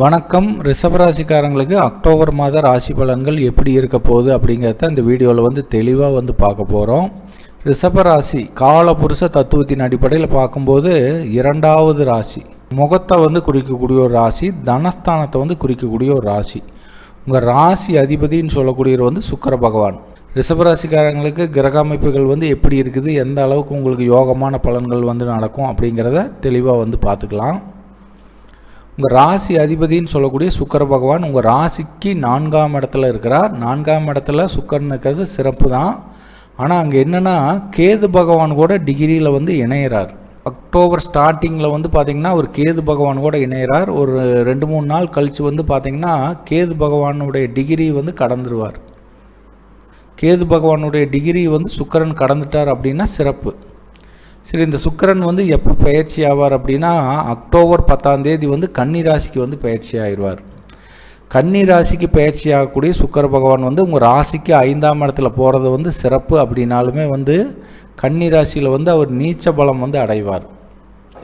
வணக்கம். ரிஷபராசிக்காரங்களுக்கு அக்டோபர் மாத ராசி பலன்கள் எப்படி இருக்க போகுது அப்படிங்கிறத இந்த வீடியோவில் வந்து தெளிவாக வந்து பார்க்க போகிறோம் ரிஷபராசி காலபுருஷ தத்துவத்தின் அடிப்படையில் பார்க்கும்போது இரண்டாவது ராசி. முகத்தை வந்து குறிக்கக்கூடிய ஒரு ராசி தனஸ்தானத்தை வந்து குறிக்கக்கூடிய ஒரு ராசி. உங்கள் ராசி அதிபதின்னு சொல்லக்கூடியவர் வந்து சுக்கர பகவான். ரிஷபராசிக்காரங்களுக்கு கிரக அமைப்புகள் வந்து எப்படி இருக்குது எந்த அளவுக்கு உங்களுக்கு யோகமான பலன்கள் வந்து நடக்கும் அப்படிங்கிறத தெளிவாக வந்து பார்த்துக்கலாம். உங்கள் ராசி அதிபதின்னு சொல்லக்கூடிய சுக்கர பகவான் உங்கள் ராசிக்கு நான்காம் இடத்துல இருக்கிறார். நான்காம் இடத்துல சுக்கரன் இருக்கிறது சிறப்பு தான் ஆனால் அங்கே என்னென்னா கேது பகவான் கூட டிகிரியில் வந்து இணையிறார். அக்டோபர் ஸ்டார்டிங்கில் வந்து பார்த்திங்கன்னா ஒரு கேது பகவான் கூட இணையிறார். ஒரு ரெண்டு மூணு நாள் கழித்து வந்து பார்த்திங்கன்னா கேது பகவானுடைய டிகிரி வந்து கடந்துருவார். கேது பகவானுடைய டிகிரி வந்து சுக்கரன் கடந்துட்டார் அப்படின்னா சிறப்பு. சரி இந்த சுக்கரன் வந்து எப்போ பயிற்சி ஆவார் அப்படின்னா அக்டோபர் பத்தாம் தேதி வந்து கன்னி ராசிக்கு வந்து பயிற்சி ஆயிடுவார். கன்னி ராசிக்கு பயிற்சி ஆகக்கூடிய சுக்கர பகவான் வந்து உங்கள் ராசிக்கு ஐந்தாம் இடத்துல போகிறது வந்து சிறப்பு அப்படின்னாலுமே வந்து கன்னி ராசியில் வந்து அவர் நீச்ச பலம் வந்து அடைவார்.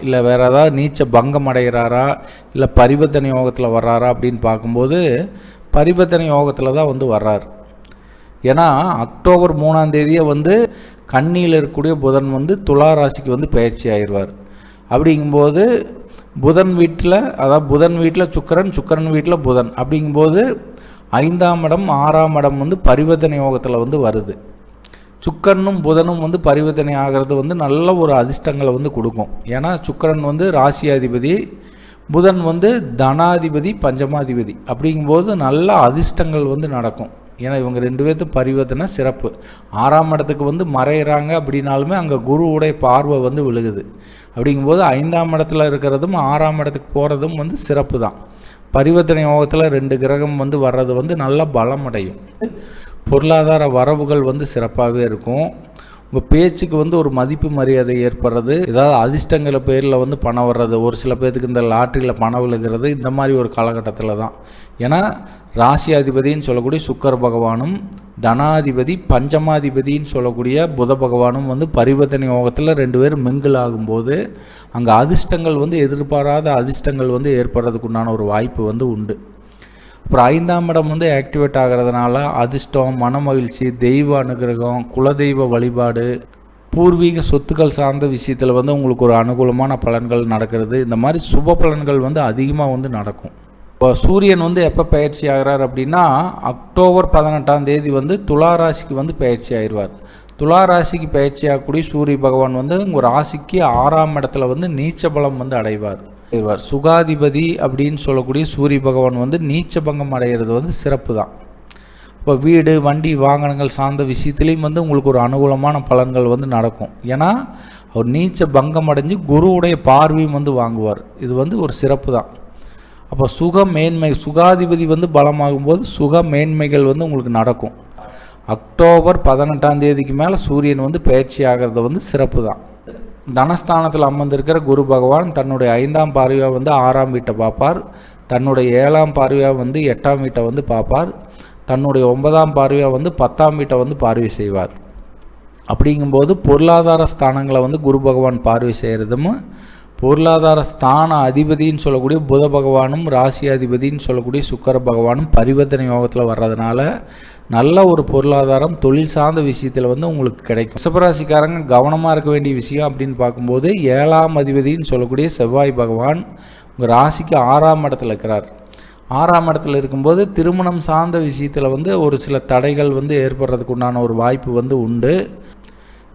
இல்லை வேறு ஏதாவது நீச்ச பங்கம் அடைகிறாரா இல்லை பரிவர்த்தனை யோகத்தில் வர்றாரா அப்படின்னு பார்க்கும்போது பரிவர்த்தனை யோகத்தில் தான் வந்து வர்றார். ஏன்னா அக்டோபர் மூணாம் தேதியே வந்து கண்ணியில் இருக்கக்கூடிய புதன் வந்து துலா ராசிக்கு வந்து பயிற்சி ஆயிடுவார். அப்படிங்கும்போது புதன் வீட்டில் அதாவது புதன் வீட்டில் சுக்கரன் சுக்கரன் வீட்டில் புதன். அப்படிங்கும்போது ஐந்தாம் இடம் ஆறாம் இடம் வந்து பரிவர்த்தனை யோகத்தில் வந்து வருது. சுக்கரனும் புதனும் வந்து பரிவர்த்தனை ஆகிறது வந்து நல்ல ஒரு அதிர்ஷ்டங்களை வந்து கொடுக்கும். ஏன்னா சுக்கரன் வந்து ராசியாதிபதி புதன் வந்து தனாதிபதி பஞ்சமாதிபதி. அப்படிங்கும்போது நல்ல அதிர்ஷ்டங்கள் வந்து நடக்கும். ஏன்னா இவங்க ரெண்டு பேர்த்து பரிவர்த்தனை சிறப்பு. ஆறாம் இடத்துக்கு வந்து மறையிறாங்க அப்படின்னாலுமே அங்கே குருவுடைய பார்வை வந்து விழுகுது. அப்படிங்கும்போது ஐந்தாம் இடத்துல இருக்கிறதும் ஆறாம் இடத்துக்கு போகிறதும் வந்து சிறப்பு தான் பரிவர்த்தனை யோகத்தில் ரெண்டு கிரகம் வந்து வர்றது வந்து நல்லா பலம் அடையும் பொருளாதார வரவுகள் வந்து சிறப்பாகவே இருக்கும். உங்கள் பேச்சுக்கு வந்து ஒரு மதிப்பு மரியாதை ஏற்படுறது ஏதாவது அதிர்ஷ்டங்கிற பேரில் வந்து பணம் வர்றது ஒரு சில பேர்த்துக்கு இந்த லாட்ரியில் பணம் விழுகிறது இந்த மாதிரி ஒரு காலகட்டத்தில் தான். ஏன்னா ராசியாதிபதின்னு சொல்லக்கூடிய சுக்கர பகவானும் தனாதிபதி பஞ்சமாதிபதின்னு சொல்லக்கூடிய புத பகவானும் வந்து பரிவர்த்தனை யோகத்தில் ரெண்டு பேரும் மிங்கிள் ஆகும்போது அங்கே அதிர்ஷ்டங்கள் வந்து எதிர்பாராத அதிர்ஷ்டங்கள் வந்து ஏற்படுறதுக்குண்டான ஒரு வாய்ப்பு வந்து உண்டு. அப்புறம் ஐந்தாம் இடம் வந்து ஆக்டிவேட் ஆகிறதுனால அதிர்ஷ்டம் மனமகிழ்ச்சி தெய்வ அனுகிரகம் குலதெய்வ வழிபாடு பூர்வீக சொத்துக்கள் சார்ந்த விஷயத்தில் வந்து உங்களுக்கு ஒரு அனுகூலமான பலன்கள் நடக்கிறது. இந்த மாதிரி சுப பலன்கள் வந்து அதிகமாக வந்து நடக்கும். இப்போ சூரியன் வந்து எப்போ பயிற்சி ஆகிறார் அப்படின்னா அக்டோபர் பதினெட்டாம் தேதி வந்து துலா ராசிக்கு வந்து பயிற்சி ஆயிடுவார். துலா ராசிக்கு பயிற்சி ஆகக்கூடிய சூரிய பகவான் வந்து உங்கள் ராசிக்கு ஆறாம் இடத்துல வந்து நீச்ச பலம் வந்து அடைவார். ஆயிடுவார் சுகாதிபதி அப்படின்னு சொல்லக்கூடிய சூரிய பகவான் வந்து நீச்ச பங்கம் அடைகிறது வந்து சிறப்பு தான் இப்போ வீடு வண்டி வாகனங்கள் சார்ந்த விஷயத்துலேயும் வந்து உங்களுக்கு ஒரு அனுகூலமான பலன்கள் வந்து நடக்கும். ஏன்னா அவர் நீச்ச பங்கம் அடைஞ்சு குருவுடைய பார்வையும் வந்து வாங்குவார். இது வந்து ஒரு சிறப்பு தான் அப்போ சுக மேன்மை சுகாதிபதி வந்து பலமாகும் போது சுக மேன்மைகள் வந்து உங்களுக்கு நடக்கும். அக்டோபர் பதினெட்டாம் தேதிக்கு மேலே சூரியன் வந்து பயிற்சி ஆகிறது வந்து சிறப்பு தான் தனஸ்தானத்தில் அமர்ந்திருக்கிற குரு பகவான் தன்னுடைய ஐந்தாம் பார்வையாக வந்து ஆறாம் வீட்டை பார்ப்பார். தன்னுடைய ஏழாம் பார்வையாக வந்து எட்டாம் வீட்டை வந்து பார்ப்பார். தன்னுடைய ஒன்பதாம் பார்வையாக வந்து பத்தாம் வீட்டை வந்து பார்வை செய்வார். அப்படிங்கும்போது பொருளாதார ஸ்தானங்களை வந்து குரு பகவான் பார்வை செய்கிறதும் பொருளாதார ஸ்தான அதிபதின்னு சொல்லக்கூடிய புத பகவானும் ராசி அதிபதின்னு சொல்லக்கூடிய சுக்கர பகவானும் பரிவர்த்தனை யோகத்தில் வர்றதுனால நல்ல ஒரு பொருளாதாரம் தொழில் சார்ந்த விஷயத்தில் வந்து உங்களுக்கு கிடைக்கும். ரிஷபராசிக்காரங்க கவனமாக இருக்க வேண்டிய விஷயம் அப்படின்னு பார்க்கும்போது ஏழாம் அதிபதின்னு சொல்லக்கூடிய செவ்வாய் பகவான் உங்கள் ராசிக்கு ஆறாம் இடத்துல இருக்கிறார். ஆறாம் இடத்துல இருக்கும்போது திருமணம் சார்ந்த விஷயத்தில் வந்து ஒரு சில தடைகள் வந்து ஏற்படுறதுக்கு உண்டான ஒரு வாய்ப்பு வந்து உண்டு.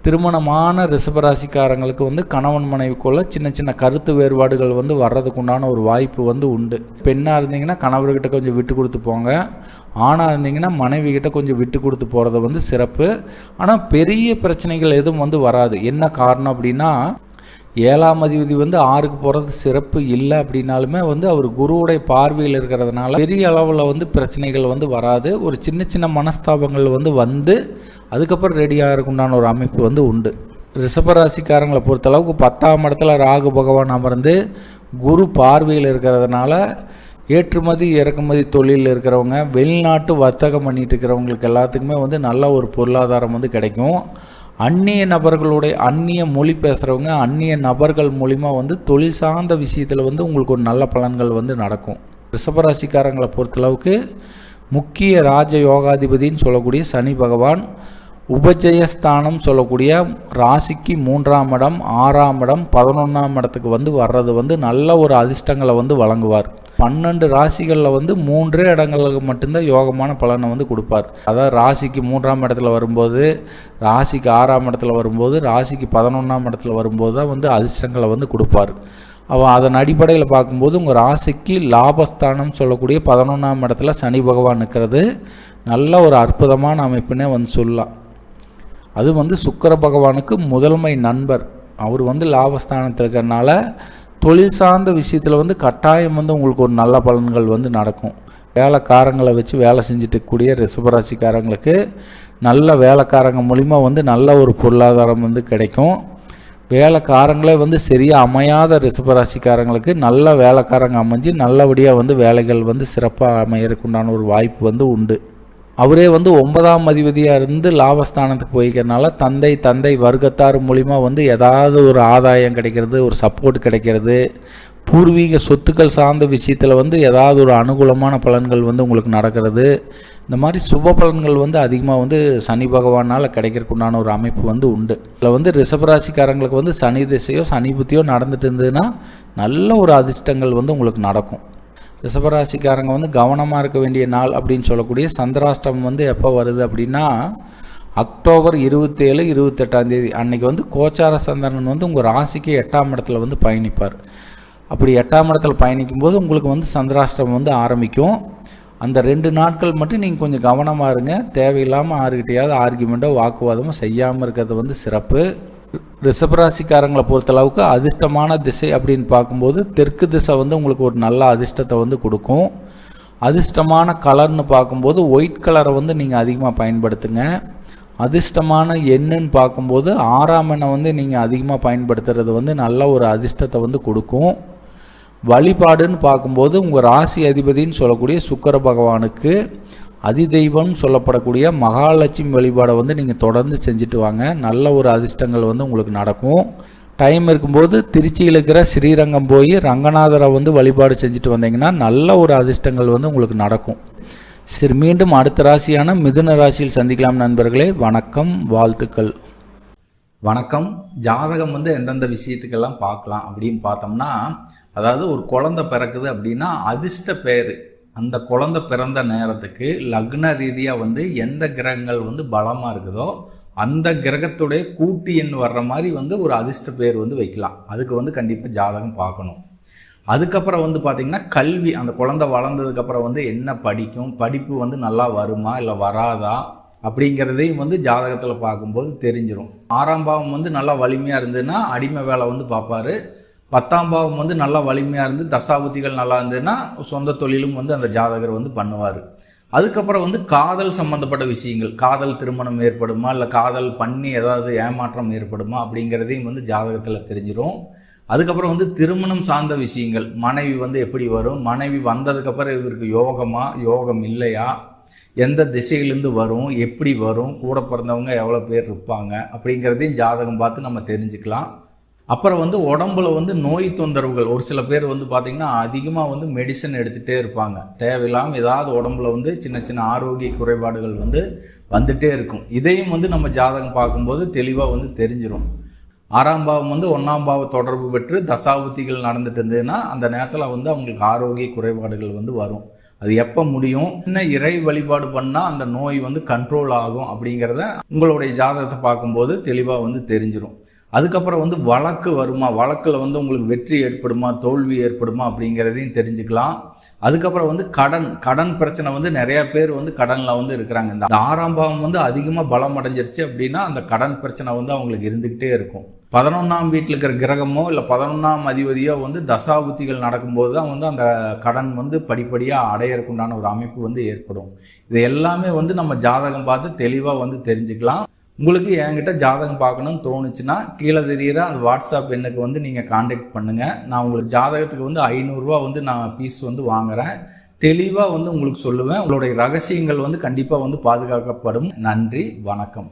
திருமணமான ரிஷபராசிக்காரங்களுக்கு வந்து கணவன் மனைவிக்குள்ள சின்ன சின்ன கருத்து வேறுபாடுகள் வந்து வர்றதுக்கு உண்டான ஒரு வாய்ப்பு வந்து உண்டு. பெண்ணாக இருந்தீங்கன்னா கணவர்கிட்ட கொஞ்சம் விட்டு கொடுத்து போங்க. ஆணாக இருந்தீங்கன்னா மனைவிகிட்ட கொஞ்சம் விட்டு கொடுத்து போகிறது வந்து சிறப்பு. ஆனால் பெரிய பிரச்சனைகள் எதுவும் வந்து வராது. என்ன காரணம் அப்படின்னா ஏழாம் அதிபதி வந்து ஆறுக்கு போகிறது சிறப்பு இல்லை அப்படின்னாலுமே வந்து அவர் குருவுடைய பார்வையில் இருக்கிறதுனால பெரிய அளவில் வந்து பிரச்சனைகள் வந்து வராது. ஒரு சின்ன சின்ன மனஸ்தாபங்கள் வந்து வந்து அதுக்கப்புறம் ரெடியாக உண்டான ஒரு அமைப்பு வந்து உண்டு. ரிஷபராசிக்காரங்களை பொறுத்தளவுக்கு பத்தாம் இடத்துல ராகு பகவான் அமர்ந்து குரு பார்வையில் இருக்கிறதுனால ஏற்றுமதி இறக்குமதி தொழிலில் இருக்கிறவங்க வெளிநாட்டு வர்த்தகம் பண்ணிட்டு இருக்கிறவங்களுக்கு எல்லாத்துக்குமே வந்து நல்ல ஒரு பொருளாதாரம் வந்து கிடைக்கும். அந்நிய நபர்களுடைய அந்நிய மொழி பேசுகிறவங்க அந்நிய நபர்கள் மூலிமா வந்து தொழில் சார்ந்த விஷயத்தில் வந்து உங்களுக்கு ஒரு நல்ல பலன்கள் வந்து நடக்கும். ரிஷபராசிக்காரங்களை பொறுத்தளவுக்கு முக்கிய ராஜ யோகாதிபதின்னு சொல்லக்கூடிய சனி பகவான் உபஜயஸ்தானம் சொல்லக்கூடிய ராசிக்கு மூன்றாம் இடம் ஆறாம் இடம் பதினொன்றாம் இடத்துக்கு வந்து வர்றது வந்து நல்ல ஒரு அதிர்ஷ்டங்களை வந்து வழங்குவார். பன்னெண்டு ராசிகளில் வந்து மூன்றே இடங்களுக்கு மட்டும்தான் யோகமான பலனை வந்து கொடுப்பார். அதாவது ராசிக்கு மூன்றாம் இடத்துல வரும்போது ராசிக்கு ஆறாம் இடத்துல வரும்போது ராசிக்கு பதினொன்றாம் இடத்துல வரும்போது தான் வந்து அதிர்ஷ்டங்களை வந்து கொடுப்பார். அவன் அதன் அடிப்படையில் பார்க்கும்போது உங்கள் ராசிக்கு லாபஸ்தானம் சொல்லக்கூடிய பதினொன்றாம் இடத்துல சனி பகவான் நிற்கிறது நல்ல ஒரு அற்புதமான அமைப்புனே வந்து சொல்லலாம். அது வந்து சுக்கர பகவானுக்கு முதன்மை நண்பர். அவர் வந்து லாபஸ்தானத்தில் இருக்கிறனால தொழில் சார்ந்த விஷயத்தில் வந்து கட்டாயம் வந்து உங்களுக்கு ஒரு நல்ல பலன்கள் வந்து நடக்கும். வேலைக்காரங்களை வச்சு வேலை செஞ்சுட்டு ரிசபராசிக்காரங்களுக்கு நல்ல வேலைக்காரங்க மூலிமா வந்து நல்ல ஒரு பொருளாதாரம் வந்து கிடைக்கும். வேலைக்காரங்களே வந்து சரியாக அமையாத ரிசபராசிக்காரங்களுக்கு நல்ல வேலைக்காரங்க அமைஞ்சு நல்லபடியாக வந்து வேலைகள் வந்து சிறப்பாக அமையறதுக்குண்டான ஒரு வாய்ப்பு வந்து உண்டு. அவரே வந்து ஒன்பதாம் அதிபதியாக இருந்து லாபஸ்தானத்துக்கு போய்க்கிறனால தந்தை தந்தை வர்க்கத்தார் மூலிமா வந்து ஏதாவது ஒரு ஆதாயம் கிடைக்கிறது ஒரு சப்போர்ட் கிடைக்கிறது. பூர்வீக சொத்துக்கள் சார்ந்த விஷயத்தில் வந்து ஏதாவது ஒரு அனுகூலமான பலன்கள் வந்து உங்களுக்கு நடக்கிறது. இந்த மாதிரி சுப பலன்கள் வந்து அதிகமாக வந்து சனி பகவானால் கிடைக்கிறதுக்குண்டான ஒரு அமைப்பு வந்து உண்டு. இதில் வந்து ரிஷபராசிக்காரங்களுக்கு வந்து சனி திசையோ சனி புத்தியோ நடந்துட்டு இருந்ததுன்னா நல்ல ஒரு அதிர்ஷ்டங்கள் வந்து உங்களுக்கு நடக்கும். ரிஷபராசிக்காரங்க வந்து கவனமாக இருக்க வேண்டிய நாள் அப்படின்னு சொல்லக்கூடிய சந்திராஷ்டமம் வந்து எப்போ வருது அப்படின்னா அக்டோபர் இருபத்தேழு இருபத்தெட்டாம் தேதி. அன்னைக்கு வந்து கோச்சார சந்திரன் வந்து உங்கள் ராசிக்கு எட்டாம் இடத்துல வந்து பயணிப்பார். அப்படி எட்டாம் இடத்துல பயணிக்கும் போது உங்களுக்கு வந்து சந்திராஷ்டமம் வந்து ஆரம்பிக்கும். அந்த ரெண்டு நாட்கள் மட்டும் நீங்கள் கொஞ்சம் கவனமாக இருங்க. தேவையில்லாமல் ஆறுகிட்டையாவது ஆர்குமெண்ட்டோ வாக்குவாதமோ செய்யாமல் இருக்கிறது வந்து சிறப்பு. ரிஷபராசிக்காரங்களை பொறுத்தளவுக்கு அதிர்ஷ்டமான திசை அப்படின்னு பார்க்கும்போது தெற்கு திசை வந்து உங்களுக்கு ஒரு நல்ல அதிர்ஷ்டத்தை வந்து கொடுக்கும். அதிர்ஷ்டமான கலர்னு பார்க்கும்போது ஒயிட் கலரை வந்து நீங்கள் அதிகமாக பயன்படுத்துங்க. அதிர்ஷ்டமான எண்ணுன்னு பார்க்கும்போது ஆறாம் எண்ணை வந்து நீங்கள் அதிகமாக பயன்படுத்துறது வந்து நல்ல ஒரு அதிர்ஷ்டத்தை வந்து கொடுக்கும். வழிபாடுன்னு பார்க்கும்போது உங்கள் ராசி அதிபதின்னு சொல்லக்கூடிய சுக்கர பகவானுக்கு அதிதெய்வம் சொல்லப்படக்கூடிய மகாலட்சுமி வழிபாடை வந்து நீங்கள் தொடர்ந்து செஞ்சுட்டு வாங்க. நல்ல ஒரு அதிர்ஷ்டங்கள் வந்து உங்களுக்கு நடக்கும். டைம் இருக்கும்போது திருச்சியில் இருக்கிற ஸ்ரீரங்கம் போய் ரங்கநாதரை வந்து வழிபாடு செஞ்சுட்டு வந்தீங்கன்னா நல்ல ஒரு அதிர்ஷ்டங்கள் வந்து உங்களுக்கு நடக்கும். சரி மீண்டும் அடுத்த ராசியான மிதுன ராசியில் சந்திக்கலாம் நண்பர்களே. வணக்கம் வாழ்த்துக்கள். வணக்கம். ஜாதகம் வந்து எந்தெந்த விஷயத்துக்கெல்லாம் பார்க்கலாம் அப்படின்னு பார்த்தோம்னா அதாவது ஒரு குழந்தை பிறக்குது அப்படின்னா அதிர்ஷ்ட பேர். அந்த குழந்தை பிறந்த நேரத்துக்கு லக்ன ரீதியாக வந்து எந்த கிரகங்கள் வந்து பலமாக இருக்குதோ அந்த கிரகத்துடைய கூட்டு எண் வர்ற மாதிரி வந்து ஒரு அதிர்ஷ்ட பேர் வந்து வைக்கலாம். அதுக்கு வந்து கண்டிப்பாக ஜாதகம் பார்க்கணும். அதுக்கப்புறம் வந்து பார்த்திங்கன்னா கல்வி அந்த குழந்தை வளர்ந்ததுக்கப்புறம் வந்து என்ன படிக்கும் படிப்பு வந்து நல்லா வருமா இல்லை வராதா அப்படிங்கிறதையும் வந்து ஜாதகத்தில் பார்க்கும்போது தெரிஞ்சிடும் ஆறாம் பாவம் வந்து நல்லா வலிமையாக இருந்ததுன்னா அடிமை வேலை வந்து பார்ப்பாரு. பத்தாம் பாவம் வந்து நல்லா வலிமையாக இருந்து தசாபுத்திகள் நல்லா இருந்ததுன்னா சொந்த தொழிலும் வந்து அந்த ஜாதகர் வந்து பண்ணுவார். அதுக்கப்புறம் வந்து காதல் சம்மந்தப்பட்ட விஷயங்கள். காதல் திருமணம் ஏற்படுமா? இல்லை காதல் பண்ணி ஏதாவது ஏமாற்றம் ஏற்படுமா? அப்படிங்கிறதையும் வந்து ஜாதகத்தில் தெரிஞ்சிடும் அதுக்கப்புறம் வந்து திருமணம் சார்ந்த விஷயங்கள். மனைவி வந்து எப்படி வரும்? மனைவி வந்ததுக்கப்புறம் இவருக்கு யோகமா? யோகம் இல்லையா? எந்த திசையிலேருந்து வரும்? எப்படி வரும்? கூட பிறந்தவங்க எவ்வளோ பேர் இருப்பாங்க? அப்படிங்கிறதையும் ஜாதகம் பார்த்து நம்ம தெரிஞ்சுக்கலாம். அப்புறம் வந்து உடம்புல வந்து நோய் தொந்தரவுகள். ஒரு சில பேர் வந்து பார்த்திங்கன்னா அதிகமாக வந்து மெடிசன் எடுத்துகிட்டே இருப்பாங்க. தேவையில்லாமல் ஏதாவது உடம்புல வந்து சின்ன சின்ன ஆரோக்கிய குறைபாடுகள் வந்து வந்துகிட்டே இருக்கும். இதையும் வந்து நம்ம ஜாதகம் பார்க்கும்போது தெளிவாக வந்து தெரிஞ்சிடும் ஆறாம் பாவம் வந்து ஒன்றாம் பாவ தொடர்பு பெற்று தசாபுத்திகள் நடந்துட்டு இருந்ததுன்னா அந்த நேரத்தில் வந்து அவங்களுக்கு ஆரோக்கிய குறைபாடுகள் வந்து வரும். அது எப்போ முடியும்? என்ன இறை வழிபாடு பண்ணால் அந்த நோய் வந்து கண்ட்ரோல் ஆகும் அப்படிங்கிறத உங்களுடைய ஜாதகத்தை பார்க்கும்போது தெளிவாக வந்து தெரிஞ்சிடும் அதுக்கப்புறம் வந்து வழக்கு வருமா? வழக்கில் வந்து உங்களுக்கு வெற்றி ஏற்படுமா? தோல்வி ஏற்படுமா? அப்படிங்கிறதையும் தெரிஞ்சுக்கலாம். அதுக்கப்புறம் வந்து கடன் கடன் பிரச்சனை வந்து நிறைய பேர் வந்து கடனில் வந்து இருக்கிறாங்க. இந்த ஆறாம் பாவம் வந்து அதிகமாக பலம் அடைஞ்சிருச்சு அப்படின்னா அந்த கடன் பிரச்சனை வந்து அவங்களுக்கு இருந்துக்கிட்டே இருக்கும். பதினொன்றாம் வீட்டில் இருக்கிற கிரகமோ இல்லை பதினொன்றாம் அதிபதியோ வந்து தசாபுத்திகள் நடக்கும்போது தான் வந்து அந்த கடன் வந்து படிப்படியாக அடையறக்குண்டான ஒரு அமைப்பு வந்து ஏற்படும். இது எல்லாமே வந்து நம்ம ஜாதகம் பார்த்து தெளிவாக வந்து தெரிஞ்சுக்கலாம். உங்களுக்கு என்கிட்ட ஜாதகம் பார்க்கணும்னு தோணுச்சுன்னா கீழே தெரியிற அந்த வாட்ஸ்அப் எண்ணுக்கு வந்து நீங்கள் காண்டாக்ட் பண்ணுங்கள் நான் உங்களுக்கு ஜாதகத்துக்கு வந்து ஐநூறுரூவா வந்து நான் பீஸ் வந்து வாங்குகிறேன் தெளிவாக வந்து உங்களுக்கு சொல்லுவேன். உங்களுடைய ரகசியங்கள் வந்து கண்டிப்பாக வந்து பாதுகாக்கப்படும். நன்றி வணக்கம்.